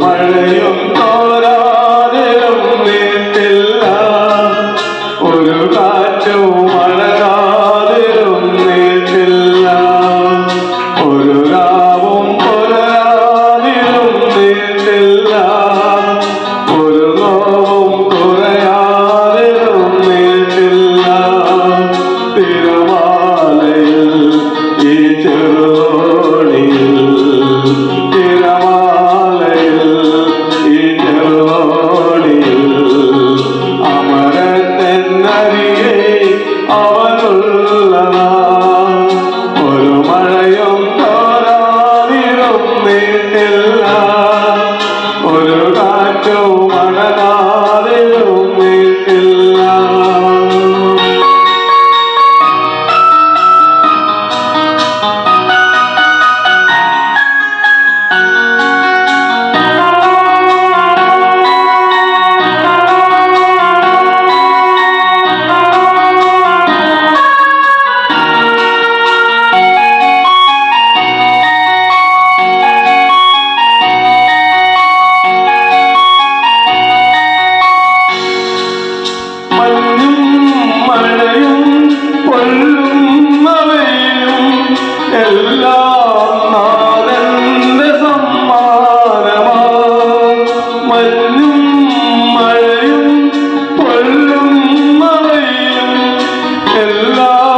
മഴയും തോരാതിരും ഒരു കാറ്റും മഴകാതിരും ഒരു രാവും പുരാതിരും ഒരു നോവും കുറയാതിരും നീട്ടില്ല തിരമാലയിൽ ഈ ചെറുതോണിയിൽ Allah. Allah.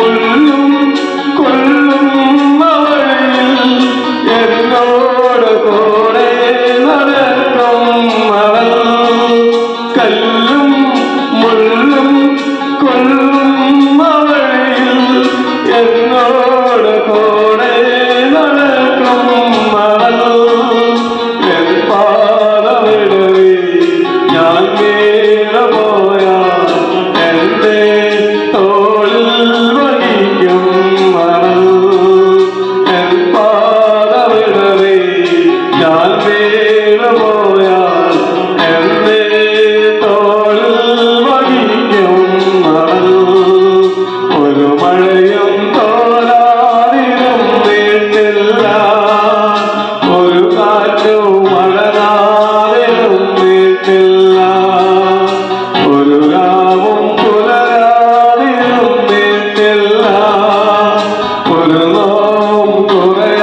മുള്ളും കൊല്ലും അവളിൽ എന്നോട് കൂടെ നടക്കും അവൾ കല്ലും മുള്ളും കൊല്ലും അവളിൽ എന്നോട് കൂടെ alone forever.